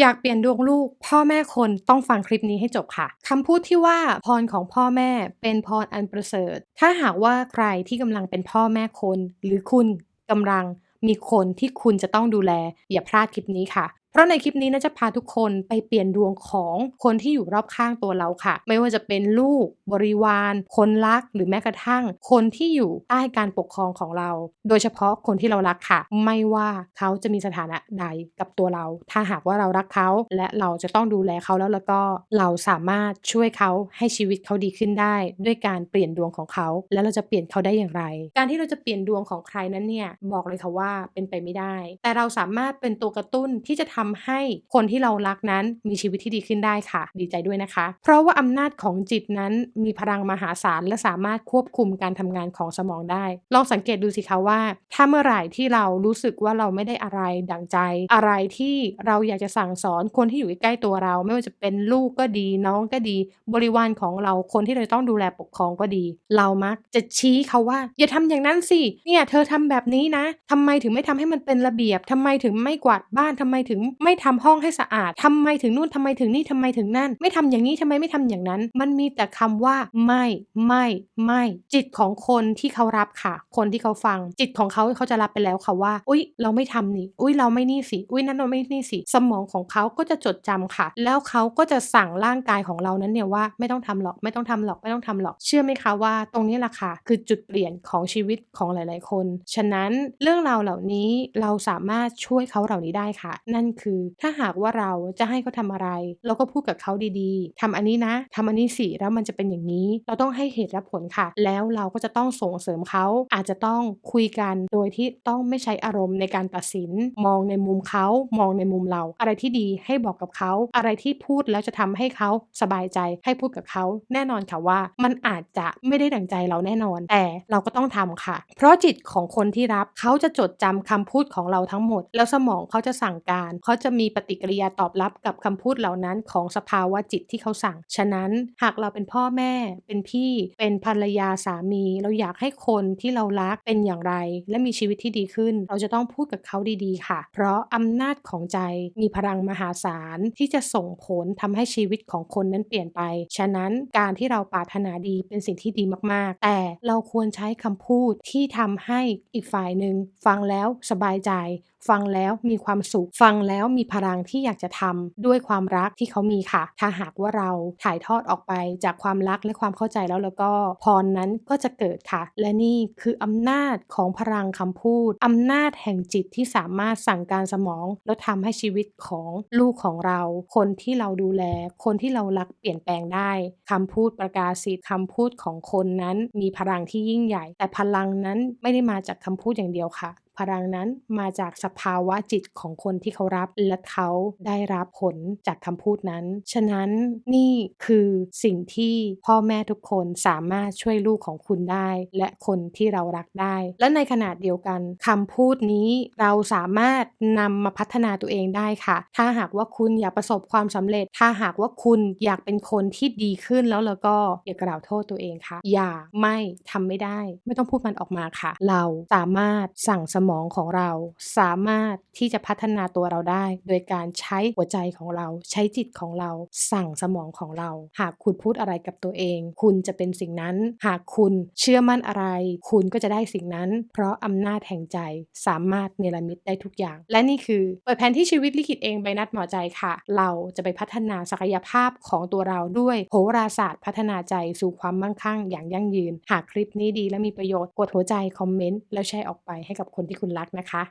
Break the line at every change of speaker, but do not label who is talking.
อยากเปลี่ยนดวงลูก พ่อแม่คนต้องฟังคลิปนี้ให้จบค่ะคำพูดที่ว่าพรของพ่อแม่เป็นพรอันประเสริฐ ถ้าหากว่าใครที่กำลังเป็นพ่อแม่คน หรือคุณกำลังมีคนที่คุณจะต้องดูแล อย่าพลาดคลิปนี้ค่ะ เพราะในคลิปนี้น่าจะพาทุกคนไปเปลี่ยนดวงของคนที่อยู่รอบข้างตัวเราค่ะ ไม่ว่าจะเป็นลูก บริวาร คนรัก หรือแม้กระทั่ง คนที่อยู่ใต้การปกครองของเรา โดยเฉพาะคนที่เรารักค่ะ ไม่ว่าเขาจะมีสถานะใดกับตัวเรา ถ้าหากว่าเรารักเขาและเราจะต้องดูแลเขาแล้วแล้วก็เราสามารถช่วยเขาให้ชีวิตเขาดีขึ้นได้ ด้วยการเปลี่ยนดวงของเขา แล้วเราจะเปลี่ยนเขาได้อย่างไร การที่เราจะเปลี่ยนดวงของใครนั้นเนี่ยบอกเลยค่ะว่าเป็นไปไม่ได้ แต่เราสามารถเป็นตัวกระตุ้นที่จะทำให้คนที่เรารักนั้นมีชีวิตที่ดีขึ้นได้ค่ะ ดีใจด้วยนะคะ เพราะว่าอำนาจของจิตนั้นมีพลังมหาศาลและสามารถควบคุมการทำงานของสมองได้ ลองสังเกตดูสิคะว่า ถ้าเมื่อไหร่ที่เรารู้สึกว่าเราไม่ได้อะไรดังใจ อะไรที่เราอยากจะสั่งสอนคนที่อยู่ใกล้ตัวเรา ไม่ว่าจะเป็นลูกก็ดีน้องก็ดี บริวารของเราคนที่เราต้องดูแลปกครองก็ดี เรามักจะชี้เขาว่า อย่าทำอย่างนั้นสิเนี่ยเธอทำแบบนี้นะทำไมถึงไม่ทำให้มันเป็นระเบียบทำไมถึงไม่กวาดบ้านทำไมถึงไม่ทำห้องให้สะอาดทำไมถึงนู่นทำไมถึงนี่ทำไมถึงนั่น ไม่ทำอย่างนี้ทำไมไม่ทำอย่างนั้น มันมีแต่คำว่าไม่ไม่ไม่จิตของคนที่เขารับค่ะ คนที่เขาฟัง จิตของเขาเขาจะรับไปแล้วค่ะว่า อุ้ยเราไม่ทำนี่ อุ้ยเราไม่นี่สิ อุ้ยนั่นเราไม่นี่สิ สมองของเขาก็จะจดจำค่ะ แล้วเขาก็จะสั่งร่างกายของเรานั้นเนี่ยว่าไม่ต้องทำหรอก ไม่ต้องทำหรอก ไม่ต้องทำหรอก เชื่อไหมคะว่าตรงนี้แหละค่ะ คือจุดเปลี่ยนของชีวิตของหลาย ๆ คน ฉะนั้นเรื่องราวเหล่านี้เราสามารถช่วยเขาเหล่านี้ได้ค่ะ นั่นคือ ถ้าหากว่าเราจะให้เขาทำอะไร เราก็พูดกับเขาดีๆทำอันนี้นะทำอันนี้สิแล้วมันจะเป็นอย่างนี้ เราต้องให้เหตุและผลค่ะ แล้วเราก็จะต้องส่งเสริมเขาอาจจะต้องคุยกันโดยที่ต้องไม่ใช้อารมณ์ในการตัดสิน มองในมุมเขามองในมุมเรา อะไรที่ดีให้บอกกับเขา อะไรที่พูดแล้วจะทำให้เขาสบายใจ ให้พูดกับเขาแน่นอนค่ะว่า มันอาจจะไม่ได้ดั่งใจเราแน่นอน แต่เราก็ต้องทำค่ะ เพราะจิตของคนที่รับเขาจะจดจำคำพูดของเราทั้งหมด แล้วสมองเขาจะสั่งการเขาจะมีปฏิกิริยาตอบรับกับคำพูดเหล่านั้นของสภาวะจิตที่เขาสั่ง ฉะนั้นหากเราเป็นพ่อแม่ เป็นพี่เป็นภรรยาสามี เราอยากให้คนที่เรารักเป็นอย่างไร และมีชีวิตที่ดีขึ้น เราจะต้องพูดกับเขาดีๆ ค่ะ เพราะอำนาจของใจมีพลังมหาศาลที่จะส่งผลทำให้ชีวิตของคนนั้นเปลี่ยนไป ฉะนั้นการที่เราปรารถนาดีเป็นสิ่งที่ดีมากๆ แต่เราควรใช้คำพูดที่ทำให้อีกฝ่ายหนึ่งฟังแล้วสบายใจ ฟังแล้วมีความสุขฟังแล้วแล้วมีพลังที่อยากจะทำด้วยความรักที่เขามีค่ะ ถ้าหากว่าเราถ่ายทอดออกไปจากความรักและความเข้าใจแล้วแล้วก็พรนั้นก็จะเกิดค่ะ และนี่คืออำนาจของพลังคำพูดอำนาจแห่งจิตที่สามารถสั่งการสมอง แล้วทำให้ชีวิตของลูกของเรา คนที่เราดูแล คนที่เรารักเปลี่ยนแปลงได้คำพูดประกาศสิทธิ์คำพูดของคนนั้นมีพลังที่ยิ่งใหญ่ แต่พลังนั้นไม่ได้มาจากคำพูดอย่างเดียวค่ะพลังนั้นมาจากสภาวะจิตของคนที่เขารับและเขาได้รับผลจากคำพูดนั้น ฉะนั้นนี่คือสิ่งที่พ่อแม่ทุกคนสามารถช่วยลูกของคุณได้ และคนที่เรารักได้ และในขณะเดียวกันคำพูดนี้เราสามารถนำมาพัฒนาตัวเองได้ค่ะ ถ้าหากว่าคุณอยากประสบความสำเร็จ ถ้าหากว่าคุณอยากเป็นคนที่ดีขึ้นแล้วแล้วก็อย่ากล่าวโทษตัวเองค่ะ อย่าไม่ทำไม่ได้ ไม่ต้องพูดมันออกมาค่ะ เราสามารถสั่งสมองของเราสามารถที่จะพัฒนาตัวเราได้ โดยการใช้หัวใจของเรา ใช้จิตของเรา สั่งสมองของเรา หากคุณพูดอะไรกับตัวเอง คุณจะเป็นสิ่งนั้น หากคุณเชื่อมั่นอะไร คุณก็จะได้สิ่งนั้น เพราะอำนาจแห่งใจสามารถเนรมิตได้ทุกอย่าง และนี่คือเปิดแผนที่ชีวิตลิขิตเองใบนัดหมอใจค่ะ เราจะไปพัฒนาศักยภาพของตัวเราด้วยโหราศาสตร์พัฒนาใจสู่ความมั่งคั่งอย่างยั่งยืน หากคลิปนี้ดีและมีประโยชน์กดหัวใจคอมเมนต์แล้วแชร์ออกไปให้กับคนที่คุณรักนะคะ